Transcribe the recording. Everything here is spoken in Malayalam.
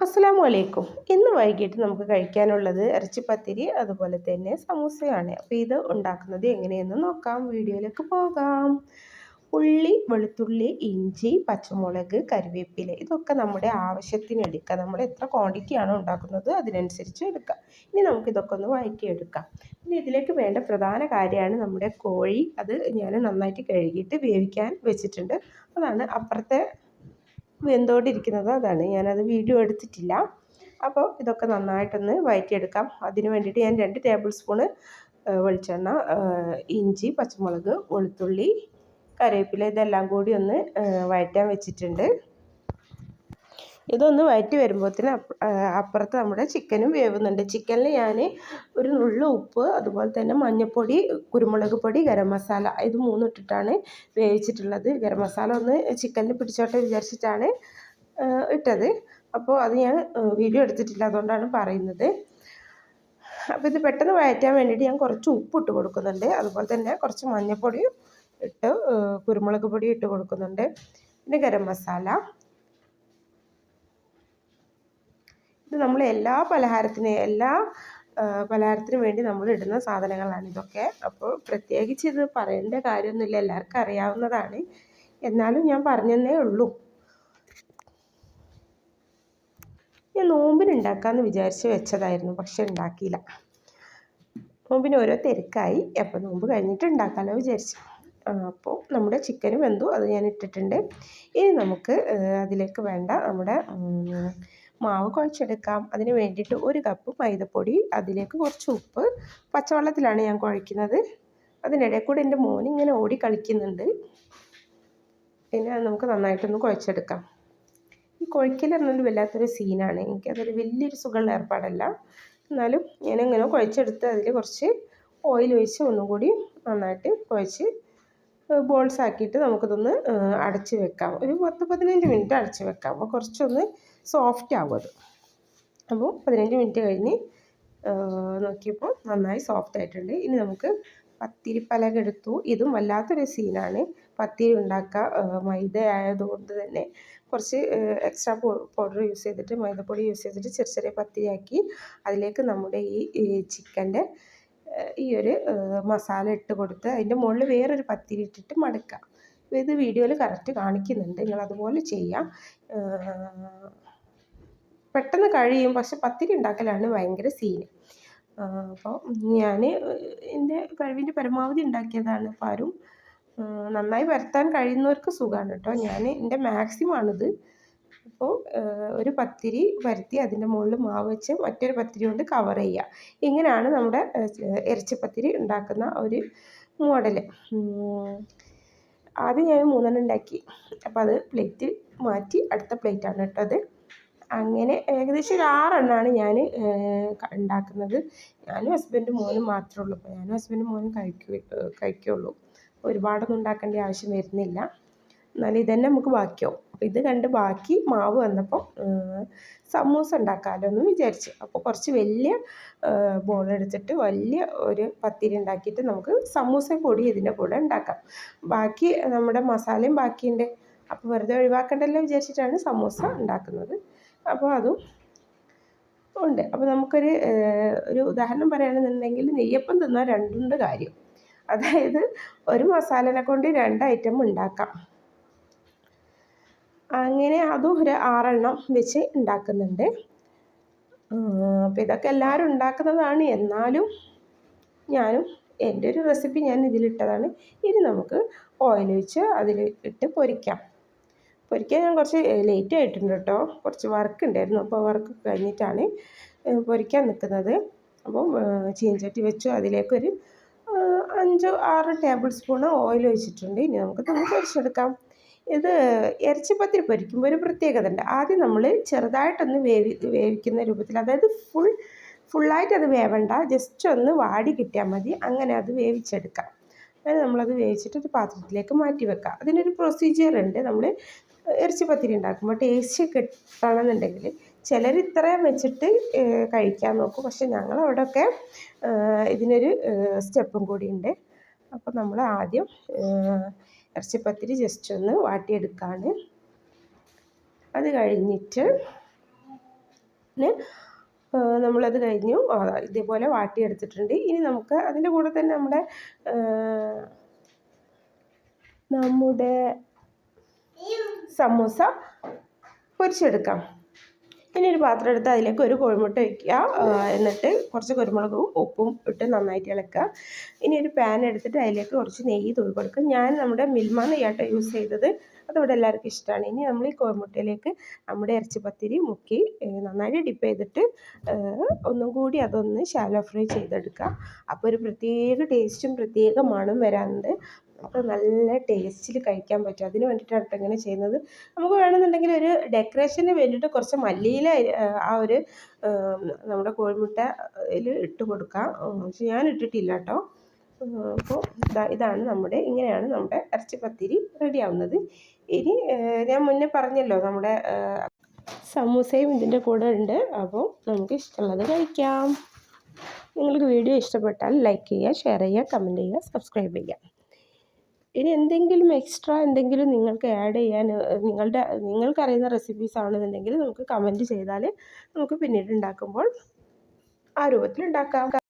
അസ്സലാമു വലൈക്കും ഇന്ന് വൈകിട്ട് നമുക്ക് കഴിക്കാനുള്ളത് ഇറച്ചിപ്പത്തിരി അതുപോലെ തന്നെ സമൂസയാണ്. അപ്പോൾ ഇത് ഉണ്ടാക്കുന്നത് എങ്ങനെയെന്ന് നോക്കാം. വീഡിയോയിലേക്ക് പോകാം. ഉള്ളി വെളുത്തുള്ളി ഇഞ്ചി പച്ചമുളക് കറിവേപ്പില ഇതൊക്കെ നമ്മുടെ ആവശ്യത്തിന് എടുക്കുക നമ്മൾ എത്ര ക്വാണ്ടിറ്റി ആണോ ഉണ്ടാക്കുന്നത് അതിനനുസരിച്ച് എടുക്കുക ഇനി നമുക്ക് ഇതൊക്കെ ഒന്ന് വഴറ്റിയെടുക്കാം. പിന്നെ ഇതിലേക്ക് വേണ്ട പ്രധാന കാര്യമാണ് നമ്മുടെ കോഴി. അത് ഞാൻ നന്നായിട്ട് കഴുകിയിട്ട് വേവിക്കാൻ വെച്ചിട്ടുണ്ട്. അതാണ് അപ്പുറത്തെ വെന്തോണ്ടിരിക്കുന്നത്. അതാണ്. ഞാനത് വീഡിയോ എടുത്തിട്ടില്ല. അപ്പോൾ ഇതൊക്കെ നന്നായിട്ടൊന്ന് വഴറ്റിയെടുക്കാം അതിന് വേണ്ടിയിട്ട് ഞാൻ രണ്ട് ടേബിൾ സ്പൂണ് വെളിച്ചെണ്ണ ഇഞ്ചി പച്ചമുളക് വെളുത്തുള്ളി കറിവേപ്പില ഇതെല്ലാം കൂടി ഒന്ന് വഴറ്റാൻ വെച്ചിട്ടുണ്ട്. ഇതൊന്ന് വഴറ്റി വരുമ്പോഴത്തേന് അപ്പുറത്ത് നമ്മുടെ ചിക്കനും വേവുന്നുണ്ട്. ചിക്കനിൽ ഞാൻ ഒരു നുള്ളു ഉപ്പ് അതുപോലെ തന്നെ മഞ്ഞൾപ്പൊടി കുരുമുളക് പൊടി ഗരം മസാല ഇത് മൂന്നും ഇട്ടിട്ടാണ് വേവിച്ചിട്ടുള്ളത്. ഗരം മസാല ഒന്ന് ചിക്കനിൽ പിടിച്ചോട്ടെ വിചാരിച്ചിട്ടാണ് ഇട്ടത്. അപ്പോൾ അത് ഞാൻ വീഡിയോ എടുത്തിട്ടില്ല അതുകൊണ്ടാണ് പറയുന്നത്. അപ്പോൾ ഇത് പെട്ടെന്ന് വഴറ്റാൻ വേണ്ടിയിട്ട് ഞാൻ കുറച്ച് ഉപ്പ് ഇട്ട് കൊടുക്കുന്നുണ്ട്. അതുപോലെ തന്നെ കുറച്ച് മഞ്ഞൾപ്പൊടി ഇട്ട് കുരുമുളക് പൊടി ഇട്ട് കൊടുക്കുന്നുണ്ട്. പിന്നെ ഗരം മസാല. ഇത് നമ്മൾ എല്ലാ പലഹാരത്തിന് എല്ലാ പലഹാരത്തിന് വേണ്ടി നമ്മൾ ഇടുന്ന സാധനങ്ങളാണ് ഇതൊക്കെ. അപ്പോൾ പ്രത്യേകിച്ച് ഇത് പറയേണ്ട കാര്യമൊന്നുമില്ല. എല്ലാവർക്കും അറിയാവുന്നതാണ്. എന്നാലും ഞാൻ പറഞ്ഞതേ ഉള്ളൂ. ഞാൻ നോമ്പിന് ഉണ്ടാക്കാമെന്ന് വിചാരിച്ച് വെച്ചതായിരുന്നു. പക്ഷെ ഉണ്ടാക്കിയില്ല. നോമ്പിന് ഓരോ തിരക്കായി. അപ്പോൾ നോമ്പ് കഴിഞ്ഞിട്ട് ഉണ്ടാക്കാമല്ലോ വിചാരിച്ചു. അപ്പോൾ നമ്മുടെ ചിക്കനും വെന്തു. അത് ഞാൻ ഇട്ടിട്ടുണ്ട്. ഇനി നമുക്ക് അതിലേക്ക് വേണ്ട നമ്മുടെ മാവ് കുഴച്ചെടുക്കാം. അതിന് വേണ്ടിയിട്ട് ഒരു കപ്പ് മൈദപ്പൊടി അതിലേക്ക് കുറച്ച് ഉപ്പ് പച്ചവെള്ളത്തിലാണ് ഞാൻ കുഴക്കുന്നത്. അതിനിടയിൽ കൂടെ എന്റെ മോൻ ഇങ്ങനെ ഓടി കളിക്കുന്നുണ്ട്. പിന്നെ നമുക്ക് നന്നായിട്ടൊന്ന് കുഴച്ചെടുക്കാം. ഈ കുഴക്കൽ പറഞ്ഞാൽ വല്ലാത്തൊരു സീനാണ് എനിക്കതൊരു വലിയൊരു സുഖമുള്ള ഏർപ്പാടല്ല. എന്നാലും ഞാനിങ്ങനെ കുഴച്ചെടുത്ത് അതിൽ കുറച്ച് ഓയിൽ ഒഴിച്ച് ഒന്നുകൂടി നന്നായിട്ട് കുഴച്ച് ബോൾസ് ആക്കിയിട്ട് നമുക്കിതൊന്ന് അടച്ച് വെക്കാം. ഒരു പത്ത് പതിനഞ്ച് മിനിറ്റ് അടച്ച് വെക്കാം. അപ്പോൾ കുറച്ചൊന്ന് സോഫ്റ്റ് ആവും അത്. അപ്പോൾ പതിനഞ്ച് മിനിറ്റ് കഴിഞ്ഞ് നോക്കിയപ്പോൾ നന്നായി സോഫ്റ്റ് ആയിട്ടുണ്ട്. ഇനി നമുക്ക് പത്തിരി പലക എടുത്തു. ഇതും വല്ലാത്തൊരു സീനാണ് പത്തിരി ഉണ്ടാക്കുക മൈദ ആയതുകൊണ്ട് തന്നെ കുറച്ച് എക്സ്ട്രാ പൗഡർ യൂസ് ചെയ്തിട്ട് മൈദപ്പൊടി യൂസ് ചെയ്തിട്ട് ചെറിയ ചെറിയ പത്തിരിയാക്കി അതിലേക്ക് നമ്മുടെ ഈ ചിക്കന്റെ ഈ ഒരു മസാല ഇട്ട് കൊടുത്ത് അതിന്റെ മുകളിൽ വേറൊരു പത്തിരി ഇട്ടിട്ട് മടക്കുക ഇത് വീഡിയോയിൽ കറക്റ്റ് കാണിക്കുന്നുണ്ട്. നിങ്ങൾ അതുപോലെ ചെയ്യാം. പെട്ടെന്ന് കഴിയും. പക്ഷെ പത്തിരി ഉണ്ടാക്കലാണ് ഭയങ്കര സീന്. അപ്പോൾ ഞാൻ എന്റെ കഴിവിന്റെ പരമാവധി ഉണ്ടാക്കിയതാണ്. അപ്പോൾ ആരും നന്നായി വരുത്താൻ കഴിയുന്നവർക്ക് സുഖമാണ് കേട്ടോ. ഞാൻ എന്റെ മാക്സിമം ആണിത് അപ്പോൾ ഒരു പത്തിരി പരത്തി അതിന്റെ മുകളിൽ മാവ് വെച്ച് മറ്റൊരു പത്തിരി കൊണ്ട് കവർ ചെയ്യുക. ഇങ്ങനെയാണ് നമ്മുടെ ഇറച്ചിപ്പത്തിരി ഉണ്ടാക്കുന്ന ഒരു മോഡൽ ആദ്യം ഞാൻ മൂന്നെണ്ണം ഉണ്ടാക്കി. അപ്പോൾ അത് പ്ലേറ്റ് മാറ്റി അടുത്ത പ്ലേറ്റാണ് കേട്ടത് അങ്ങനെ ഏകദേശം ഒരു ആറെണ്ണമാണ് ഞാൻ ഉണ്ടാക്കുന്നത്. ഞാനും ഹസ്ബൻഡും മോനും മാത്രമേ ഉള്ളൂ. അപ്പോൾ ഞാനും ഹസ്ബൻഡും മോനും കഴിക്കൂ കഴിക്കുള്ളൂ. ഒരുപാടൊന്നും ഉണ്ടാക്കേണ്ട ആവശ്യം വരുന്നില്ല. എന്നാലും ഇതന്നെ നമുക്ക് ബാക്കിയാവും. അപ്പോൾ ഇത് കണ്ട് ബാക്കി മാവ് വന്നപ്പോൾ സമൂസ ഉണ്ടാക്കാമല്ലോ എന്ന് വിചാരിച്ചു. അപ്പോൾ കുറച്ച് വലിയ ബോൾ എടുത്തിട്ട് വലിയ ഒരു പത്തിരി ഉണ്ടാക്കിയിട്ട് നമുക്ക് സമൂസ പൊടി ഇതിന്റെ കൂടെ ഉണ്ടാക്കാം. ബാക്കി നമ്മുടെ മസാലയും ബാക്കിയുണ്ട്. അപ്പോൾ വെറുതെ ഒഴിവാക്കണ്ടല്ലോ വിചാരിച്ചിട്ടാണ് സമൂസ ഉണ്ടാക്കുന്നത്. അപ്പോൾ അതും ഉണ്ട്. അപ്പോൾ നമുക്കൊരു ഒരു ഉദാഹരണം പറയുകയാണെന്നുണ്ടെങ്കിൽ നെയ്യപ്പം തിന്നാൽ രണ്ടുണ്ട് കാര്യം. അതായത് ഒരു മസാലനെ കൊണ്ട് രണ്ട് ഐറ്റം ഉണ്ടാക്കാം. അങ്ങനെ അതും ഒരു ആറെണ്ണം വെച്ച് ഉണ്ടാക്കുന്നുണ്ട്. അപ്പോൾ ഇതൊക്കെ എല്ലാവരും ഉണ്ടാക്കുന്നതാണ്. എന്നാലും ഞാനും എന്റെ ഒരു റെസിപ്പി ഞാൻ ഇതിലിട്ടതാണ്. ഇനി നമുക്ക് ഓയിൽ ഒഴിച്ച് അതിൽ ഇട്ട് പൊരിക്കാം. പൊരിക്കാൻ ഞാൻ കുറച്ച് ലേറ്റ് ആയിട്ടുണ്ട് കേട്ടോ. കുറച്ച് വർക്ക് ഉണ്ടായിരുന്നു. അപ്പോൾ വർക്ക് കഴിഞ്ഞിട്ടാണ് പൊരിക്കാൻ നിൽക്കുന്നത്. അപ്പം ചീഞ്ചട്ടി വെച്ചു അതിലേക്കൊരു അഞ്ചോ ആറ് ടേബിൾ സ്പൂൺ ഓയിൽ ഒഴിച്ചിട്ടുണ്ട്. ഇനി നമുക്ക് തന്നെ പൊരിച്ചെടുക്കാം ഇത് ഇറച്ചിപ്പത്തിരി പൊരിക്കുമ്പോൾ ഒരു പ്രത്യേകത ഉണ്ട് ആദ്യം നമ്മൾ ചെറുതായിട്ടൊന്ന് വേവി വേവിക്കുന്ന രൂപത്തിൽ അതായത് ഫുൾ ഫുള്ളായിട്ട് അത് വേവണ്ട. ജസ്റ്റ് ഒന്ന് വാടി കിട്ടിയാൽ മതി. അങ്ങനെ അത് വേവിച്ചെടുക്കാം. അങ്ങനെ നമ്മളത് വേവിച്ചിട്ട് ഒരു പാത്രത്തിലേക്ക് മാറ്റി വെക്കാം. അതിനൊരു പ്രൊസീജിയർ ഉണ്ട്. നമ്മൾ ഇറച്ചിപ്പത്തിരി ഉണ്ടാക്കുമ്പോൾ ടേസ്റ്റ് കിട്ടണമെന്നുണ്ടെങ്കിൽ ചിലർ ഇത്രയും വെച്ചിട്ട് കഴിക്കാൻ നോക്കും. പക്ഷെ ഞങ്ങൾ അവിടെയൊക്കെ ഇതിനൊരു സ്റ്റെപ്പും കൂടി ഉണ്ട്. അപ്പോൾ നമ്മൾ ആദ്യം ഇറച്ചിപ്പത്തിരി ജസ്റ്റ് ഒന്ന് വാട്ടിയെടുക്കാണ്. അത് കഴിഞ്ഞിട്ട് നമ്മളത് കഴിഞ്ഞു. ഇതേപോലെ വാട്ടിയെടുത്തിട്ടുണ്ട്. ഇനി നമുക്ക് അതിന്റെ കൂടെ തന്നെ നമ്മുടെ നമ്മുടെ സമൂസ പൊരിച്ചെടുക്കാം. ഇനി ഒരു പാത്രം എടുത്ത് അതിലേക്ക് ഒരു കോഴിമുട്ട വയ്ക്കുക എന്നിട്ട് കുറച്ച് കുരുമുളകും ഉപ്പും ഇട്ട് നന്നായിട്ട് ഇളക്കുക. ഇനി ഒരു പാൻ എടുത്തിട്ട് അതിലേക്ക് കുറച്ച് നെയ്യ് തൂവി കൊടുക്കുക. ഞാൻ നമ്മുടെ മിൽമ നെയ്യാട്ടോ യൂസ് ചെയ്തത് അതിവിടെ എല്ലാവർക്കും ഇഷ്ടമാണ്. ഇനി നമ്മൾ ഈ കോഴിമുട്ടയിലേക്ക് നമ്മുടെ ഇറച്ചി പത്തിരി മുക്കി നന്നായിട്ട് ഡിപ്പ് ചെയ്തിട്ട് ഒന്നും കൂടി അതൊന്ന് ഷാലോ ഫ്രൈ ചെയ്തെടുക്കുക. അപ്പോൾ ഒരു പ്രത്യേക ടേസ്റ്റും പ്രത്യേക മണം വരാനുണ്ട്. നമുക്ക് നല്ല ടേസ്റ്റിൽ കഴിക്കാൻ പറ്റും. അതിന് വേണ്ടിയിട്ടാണ് ഇങ്ങനെ ചെയ്യുന്നത്. നമുക്ക് വേണമെന്നുണ്ടെങ്കിൽ ഒരു ഡെക്കറേഷന് വേണ്ടിയിട്ട് കുറച്ച് മല്ലിയില ആ ഒരു നമ്മുടെ കോഴിമുട്ടയിൽ ഇട്ട് കൊടുക്കാം. പക്ഷെ ഞാൻ ഇട്ടിട്ടില്ല കേട്ടോ അപ്പോൾ ഇതാണ് നമ്മുടെ ഇങ്ങനെയാണ് നമ്മുടെ ഇറച്ചിപ്പത്തിരി റെഡി ആവുന്നത്. ഇനി ഞാൻ മുന്നേ പറഞ്ഞല്ലോ നമ്മുടെ സമൂസയും ഇതിന്റെ കൂടെ ഉണ്ട്. അപ്പോൾ നമുക്ക് ഇഷ്ടമുള്ളത് കഴിക്കാം. നിങ്ങൾക്ക് വീഡിയോ ഇഷ്ടപ്പെട്ടാൽ ലൈക്ക് ചെയ്യുക ഷെയർ ചെയ്യുക കമന്റ് ചെയ്യുക സബ്സ്ക്രൈബ് ചെയ്യുക. ഇനി എന്തെങ്കിലും എക്സ്ട്രാ എന്തെങ്കിലും നിങ്ങൾക്ക് ആഡ് ചെയ്യാൻ നിങ്ങളുടെ നിങ്ങൾക്കറിയുന്ന റെസിപ്പീസ് ആണെന്നുണ്ടെങ്കിൽ നമുക്ക് കമന്റ് ചെയ്താൽ നമുക്ക് പിന്നീട് ഉണ്ടാക്കുമ്പോൾ ആ രൂപത്തിൽ ഉണ്ടാക്കാം